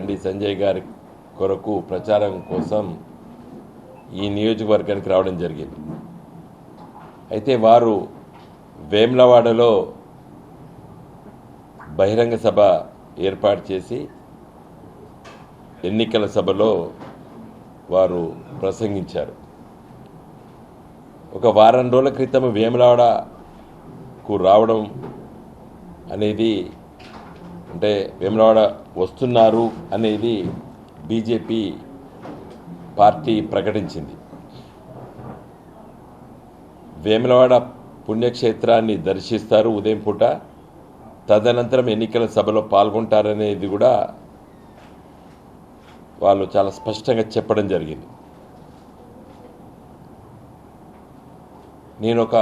బండి సంజయ్ గారి కొరకు ప్రచారం కోసం ఈ నియోజకవర్గానికి రావడం జరిగింది. అయితే వారు వేములవాడలో బహిరంగ సభ ఏర్పాటు చేసి ఎన్నికల సభలో వారు ప్రసంగించారు. ఒక వారం రోజుల క్రితం వేములవాడకు రావడం అనేది అంటే వేములవాడ వస్తున్నారు అనేది బీజేపీ పార్టీ ప్రకటించింది. వేములవాడ పుణ్యక్షేత్రాన్ని దర్శిస్తారు ఉదయం పూట. తదనంతరం ఎన్నికల సభలో పాల్గొంటారనేది కూడా వాళ్ళు చాలా స్పష్టంగా చెప్పడం జరిగింది. నేను ఒక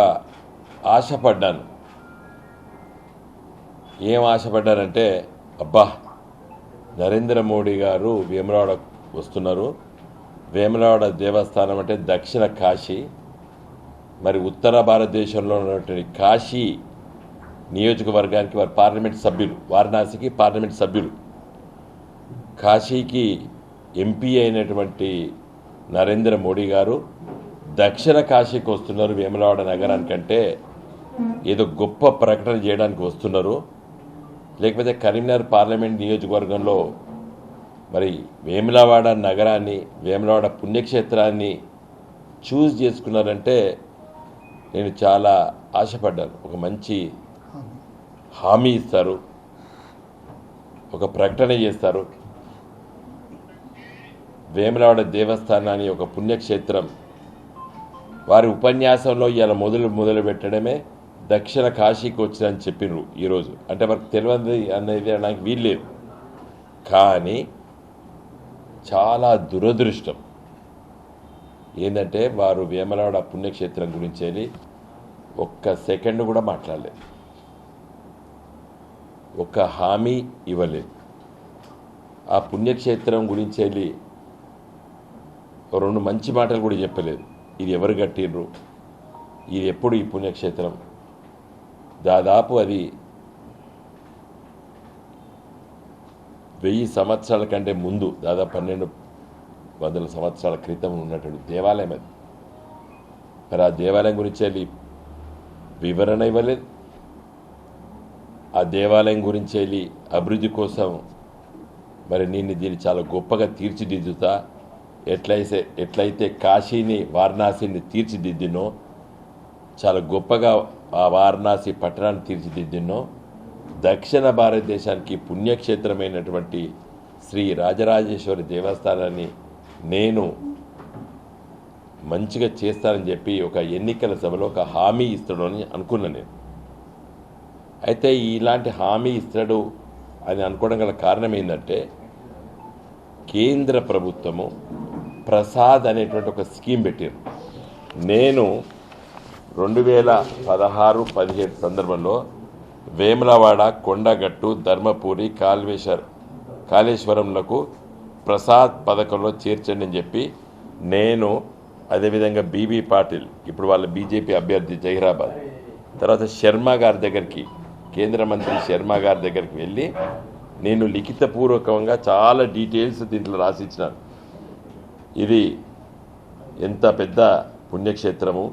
ఆశపడ్డాను. ఏం ఆశపడ్డానంటే అబ్బా నరేంద్ర మోడీ గారు వేములవాడ వస్తున్నారు. వేములవాడ దేవస్థానం అంటే దక్షిణ కాశీ. మరి ఉత్తర భారతదేశంలో ఉన్నటువంటి కాశీ నియోజకవర్గానికి వారి పార్లమెంట్ సభ్యులు వారణాసికి పార్లమెంట్ సభ్యులు. కాశీకి ఎంపీ అయినటువంటి నరేంద్ర మోడీ గారు దక్షిణ కాశీకి వస్తున్నారు వేములవాడ నగరానికంటే. ఏదో గొప్ప ప్రకటన చేయడానికి వస్తున్నారు. లేకపోతే కరీంనగర్ పార్లమెంట్ నియోజకవర్గంలో మరి వేములవాడ నగరాన్ని వేములవాడ పుణ్యక్షేత్రాన్ని చూజ్ చేసుకున్నారంటే నేను చాలా ఆశపడ్డాను. ఒక మంచి హామీ ఇస్తారు. ఒక ప్రకటన చేస్తారు. వేములవాడ దేవస్థానాన్ని ఒక పుణ్యక్షేత్రం. వారి ఉపన్యాసంలో ఇలా మొదలు మొదలు పెట్టడమే దక్షిణ కాశీకి వచ్చిందని చెప్పినారు ఈరోజు. అంటే మనకు తెలియదు అనేది నాకు వీల్లేదు. కానీ చాలా దురదృష్టం. ఏంటంటే వారు వేమలవాడ పుణ్యక్షేత్రం గురించి వెళ్ళి ఒక్క సెకండ్ కూడా మాట్లాడలేదు. ఒక్క హామీ ఇవ్వలేదు. ఆ పుణ్యక్షేత్రం గురించి వెళ్ళి రెండు మంచి మాటలు కూడా చెప్పలేదు. ఇది ఎవరు కట్టినరు ఇది ఎప్పుడు ఈ పుణ్యక్షేత్రం? దాదాపు అది వెయ్యి సంవత్సరాల కంటే ముందు దాదాపు పన్నెండు వందల సంవత్సరాల క్రితం ఉన్నటువంటి దేవాలయం అది. మరి ఆ దేవాలయం గురించి వెళ్ళి వివరణ ఇవ్వలేదు. ఆ దేవాలయం గురించి వెళ్ళి అభివృద్ధి కోసం మరి నేను దీన్ని చాలా గొప్పగా తీర్చిదిద్దుతా ఎట్లయితే ఎట్లయితే కాశీని వారణాసిని తీర్చిదిద్దినో చాలా గొప్పగా ఆ వారణాసి పట్టణాన్ని తీర్చిదిద్దినో దక్షిణ భారతదేశానికి పుణ్యక్షేత్రమైనటువంటి శ్రీ రాజరాజేశ్వరి దేవస్థానాన్ని నేను మంచిగా చేస్తానని చెప్పి ఒక ఎన్నికల సభలో ఒక హామీ ఇస్తాడు అని అనుకున్నాను నేను. అయితే ఇలాంటి హామీ ఇస్తాడు అని అనుకోవడం గల కారణం ఏంటంటే కేంద్ర ప్రభుత్వము ప్రసాద్ అనేటువంటి ఒక స్కీమ్ పెట్టారు. నేను రెండు వేల పదహారు పదిహేడు సందర్భంలో వేములవాడ కొండగట్టు ధర్మపూరి కాళేశ్వర్ కాళేశ్వరంలకు ప్రసాద్ పథకంలో చేర్చండి అని చెప్పి నేను అదేవిధంగా బీబీ పాటిల్ ఇప్పుడు వాళ్ళ బీజేపీ అభ్యర్థి జహీరాబాద్ తర్వాత శర్మ గారి దగ్గరికి కేంద్ర మంత్రి శర్మ గారి దగ్గరికి వెళ్ళి నేను లిఖితపూర్వకంగా చాలా డీటెయిల్స్ దీంట్లో రాసిచ్చినాను ఇది ఎంత పెద్ద పుణ్యక్షేత్రము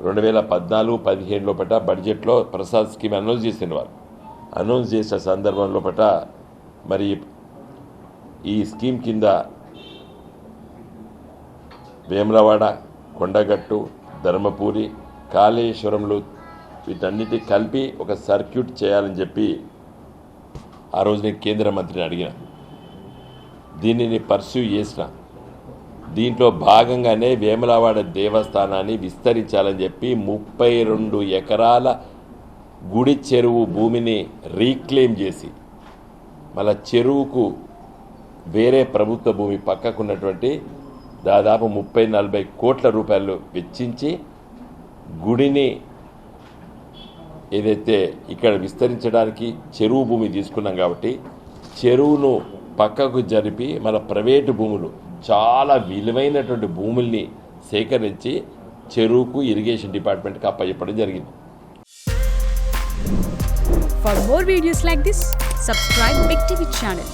రెండు వేల పద్నాలుగు పదిహేను లోపల బడ్జెట్లో ప్రసాద్ స్కీమ్ అనౌన్స్ చేసిన వారు. అనౌన్స్ చేసిన సందర్భంలో పట మరి ఈ స్కీమ్ కింద వేమలవాడ కొండగట్టు ధర్మపూరి కాళేశ్వరంలో వీటన్నిటి కలిపి ఒక సర్క్యూట్ చేయాలని చెప్పి ఆ రోజు నేను కేంద్ర మంత్రిని అడిగిన. దీనిని పర్సూ చేసిన. దీంట్లో భాగంగానే వేములవాడ దేవస్థానాన్ని విస్తరించాలని చెప్పి ముప్పై రెండు ఎకరాల గుడి చెరువు భూమిని రీక్లెయిమ్ చేసి మళ్ళా చెరువుకు వేరే ప్రభుత్వ భూమి పక్కకున్నటువంటి దాదాపు ముప్పై నలభై కోట్ల రూపాయలు వెచ్చించి గుడిని ఏదైతే ఇక్కడ విస్తరించడానికి చెరువు భూమి తీసుకున్నాం కాబట్టి చెరువును పక్కకు జరిపి మన ప్రైవేటు భూములు చాలా విలువైనటువంటి భూముల్ని సేకరించి చెరువుకు ఇరిగేషన్ డిపార్ట్మెంట్కి అప్పచెప్పడం జరిగింది. For more videos like this subscribe big TV channel